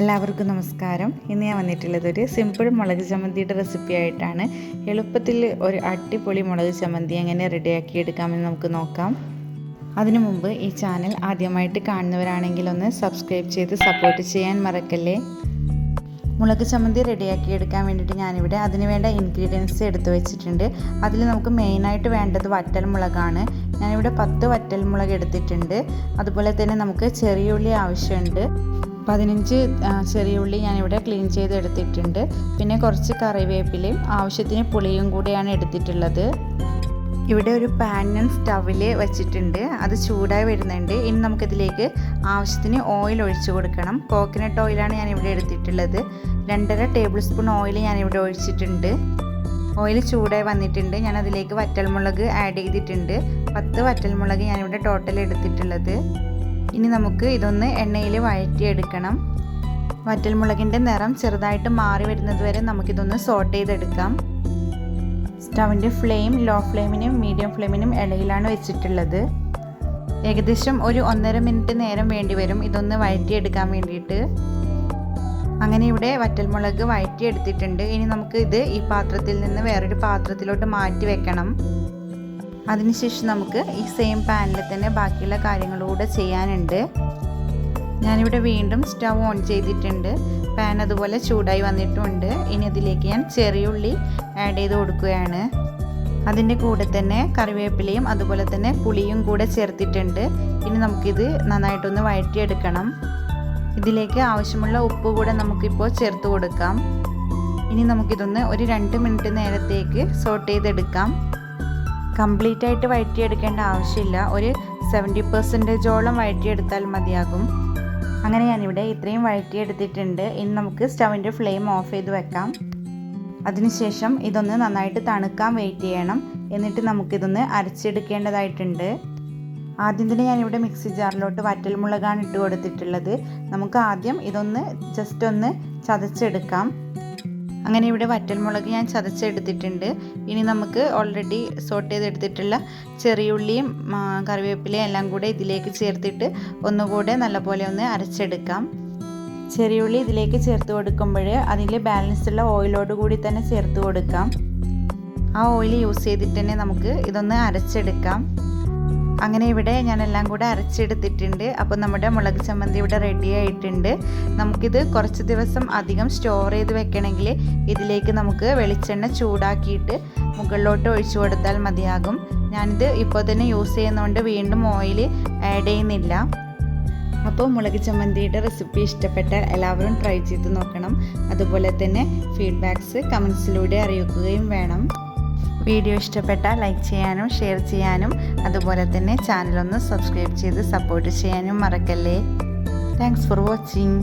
എല്ലാവർക്കും നമസ്കാരം. ഇന്ന് ഞാൻ വന്നിട്ടുള്ളത് ഒരു സിമ്പിൾ മുളക് ചമ്മന്തിയുടെ റെസിപ്പി ആയിട്ടാണ്. എളുപ്പത്തിൽ ഒരു അടിപൊളി മുളക് ചമ്മന്തി എങ്ങനെ റെഡിയാക്കി എടുക്കാമെന്ന് നമുക്ക് നോക്കാം. അതിനു മുമ്പ് ഈ ചാനൽ ആദ്യമായിട്ട് കാണുന്നവരാണെങ്കിൽ ഒന്ന് സബ്സ്ക്രൈബ് ചെയ്ത് സപ്പോർട്ട് ചെയ്യാൻ മറക്കല്ലേ? മുളക് ചമ്മന്തി റെഡിയാക്കി എടുക്കാൻ വേണ്ടിയിട്ട് ഞാനിവിടെ അതിന് വേണ്ട ഇൻഗ്രീഡിയൻസ് എടുത്തു വെച്ചിട്ടുണ്ട്. അതിൽ നമുക്ക് മെയിനായിട്ട് വേണ്ടത് വറ്റൽ മുളകാണ്. ഞാനിവിടെ പത്ത് വറ്റൽ മുളക് എടുത്തിട്ടുണ്ട്. അതുപോലെ തന്നെ നമുക്ക് ചെറിയ ഉള്ളി ആവശ്യമുണ്ട്. പതിനഞ്ച് ചെറിയ ഉള്ളി ഞാനിവിടെ ക്ലീൻ ചെയ്ത് എടുത്തിട്ടുണ്ട് പിന്നെ കുറച്ച് കറിവേപ്പിലയും ആവശ്യത്തിന് പുളിയും കൂടെയാണ് എടുത്തിട്ടുള്ളത്. ഇവിടെ ഒരു ഞാൻ സ്റ്റവിൽ വെച്ചിട്ടുണ്ട്. അത് ചൂടായി വരുന്നുണ്ട്. ഇനി നമുക്കിതിലേക്ക് ആവശ്യത്തിന് ഓയിൽ ഒഴിച്ചു കൊടുക്കണം. കോക്കനട്ട് ഓയിലാണ് ഞാൻ ഇവിടെ എടുത്തിട്ടുള്ളത്. രണ്ടര ടേബിൾ സ്പൂൺ ഓയിൽ ഞാനിവിടെ ഒഴിച്ചിട്ടുണ്ട്. ഓയിൽ ചൂടായി വന്നിട്ടുണ്ട്. ഞാൻ അതിലേക്ക് വറ്റൽമുളക് ആഡ് ചെയ്തിട്ടുണ്ട്. പത്ത് വറ്റൽമുളക് ഞാനിവിടെ ടോട്ടൽ എടുത്തിട്ടുള്ളത്. ഇനി നമുക്ക് ഇതൊന്ന് എണ്ണയിൽ വഴറ്റിയെടുക്കണം. വറ്റൽമുളകിന്റെ നിറം ചെറുതായിട്ട് മാറി വരുന്നത് വരെ നമുക്കിതൊന്ന് സോട്ട് ചെയ്തെടുക്കാം. സ്റ്റവിന്റെ ഫ്ലെയിം ലോ ഫ്ലെയിമിനും മീഡിയം ഫ്ലെയിമിനും ഇടയിലാണ് വെച്ചിട്ടുള്ളത്. ഏകദേശം ഒരു ഒന്നര മിനിറ്റ് നേരം വേണ്ടി വരും ഇതൊന്ന് വഴറ്റിയെടുക്കാൻ വേണ്ടിയിട്ട്. അങ്ങനെ ഇവിടെ വറ്റൽമുളക് വഴറ്റിയെടുത്തിട്ടുണ്ട്. ഇനി നമുക്ക് ഇത് ഈ പാത്രത്തിൽ നിന്ന് വേറൊരു പാത്രത്തിലോട്ട് മാറ്റി വെക്കണം. അതിനുശേഷം നമുക്ക് ഈ സെയിം പാനിൽ തന്നെ ബാക്കിയുള്ള കാര്യങ്ങളൂടെ ചെയ്യാനുണ്ട്. ഞാനിവിടെ വീണ്ടും സ്റ്റവ് ഓൺ ചെയ്തിട്ടുണ്ട്. പാൻ അതുപോലെ ചൂടായി വന്നിട്ടുമുണ്ട് ഇനി അതിലേക്ക് ഞാൻ ചെറിയുള്ളി ആഡ് ചെയ്ത് കൊടുക്കുകയാണ്. അതിന്റെ കൂടെ തന്നെ കറിവേപ്പിലയും അതുപോലെ തന്നെ പുളിയും കൂടെ ചേർത്തിട്ടുണ്ട്. ഇനി നമുക്കിത് നന്നായിട്ടൊന്ന് വഴറ്റിയെടുക്കണം. ഇതിലേക്ക് ആവശ്യമുള്ള ഉപ്പ് കൂടെ നമുക്കിപ്പോൾ ചേർത്ത് കൊടുക്കാം. ഇനി നമുക്കിതൊന്ന് ഒരു രണ്ട് മിനിറ്റ് നേരത്തേക്ക് സോട്ട് ചെയ്തെടുക്കാം. കംപ്ലീറ്റ് ആയിട്ട് വഴറ്റിയെടുക്കേണ്ട ആവശ്യമില്ല. ഒരു സെവന്റി പെർസെന്റേജോളം വഴറ്റിയെടുത്താൽ മതിയാകും. അങ്ങനെ ഞാനിവിടെ ഇത്രയും വഴറ്റിയെടുത്തിട്ടുണ്ട് ഇനി നമുക്ക് സ്റ്റവിന്റെ ഫ്ലെയിം ഓഫ് ചെയ്ത് വെക്കാം. അതിനുശേഷം ഇതൊന്ന് നന്നായിട്ട് തണുക്കാൻ വെയിറ്റ് ചെയ്യണം. എന്നിട്ട് നമുക്കിതൊന്ന് അരച്ചെടുക്കേണ്ടതായിട്ടുണ്ട്. ആദ്യം തന്നെ ഞാനിവിടെ മിക്സി ജാറിലോട്ട് വറ്റൽമുളകാണ് ഇട്ട് കൊടുത്തിട്ടുള്ളത്. നമുക്ക് ആദ്യം ഇതൊന്ന് ജസ്റ്റ് ഒന്ന് ചതച്ചെടുക്കാം. അങ്ങനെ ഇവിടെ വറ്റൽമുളക് ഞാൻ ചതച്ചെടുത്തിട്ടുണ്ട്. ഇനി നമുക്ക് ഓൾറെഡി സോട്ട് ചെയ്തെടുത്തിട്ടുള്ള ചെറിയുള്ളിയും കറിവേപ്പിലയും എല്ലാം കൂടെ ഇതിലേക്ക് ചേർത്തിട്ട് ഒന്നുകൂടെ നല്ലപോലെ ഒന്ന് അരച്ചെടുക്കാം. ചെറിയുള്ളി ഇതിലേക്ക് ചേർത്ത് കൊടുക്കുമ്പോൾ അതിൽ ബാലൻസ് ഉള്ള ഓയിലോട് കൂടി തന്നെ ചേർത്ത് കൊടുക്കാം. ആ ഓയിൽ യൂസ് ചെയ്തിട്ട് തന്നെ നമുക്ക് ഇതൊന്ന് അരച്ചെടുക്കാം. അങ്ങനെ ഇവിടെ ഞാൻ എല്ലാം കൂടെ അരച്ചെടുത്തിട്ടുണ്ട്. അപ്പോൾ നമ്മുടെ മുളക് ചമ്മന്തി ഇവിടെ റെഡി ആയിട്ടുണ്ട്. നമുക്കിത് കുറച്ച് ദിവസം അധികം സ്റ്റോർ ചെയ്ത് വെക്കണമെങ്കിൽ ഇതിലേക്ക് നമുക്ക് വെളിച്ചെണ്ണ ചൂടാക്കിയിട്ട് മുകളിലോട്ട് ഒഴിച്ചു കൊടുത്താൽ മതിയാകും. ഞാനിത് ഇപ്പോൾ തന്നെ യൂസ് ചെയ്യുന്നതുകൊണ്ട് വീണ്ടും ഓയിൽ ആഡ് ചെയ്യുന്നില്ല. അപ്പോൾ മുളക് ചമ്മന്തിയുടെ റെസിപ്പി ഇഷ്ടപ്പെട്ട എല്ലാവരും ട്രൈ ചെയ്ത് നോക്കണം. അതുപോലെ തന്നെ ഫീഡ്ബാക്ക്സ് കമൻസിലൂടെ അറിയിക്കുകയും വേണം. വീഡിയോ ഇഷ്ടപ്പെട്ടാൽ ലൈക്ക് ചെയ്യാനും ഷെയർ ചെയ്യാനും അതുപോലെ തന്നെ ചാനലൊന്ന് സബ്സ്ക്രൈബ് ചെയ്ത് സപ്പോർട്ട് ചെയ്യാനും മറക്കല്ലേ. Thanks for watching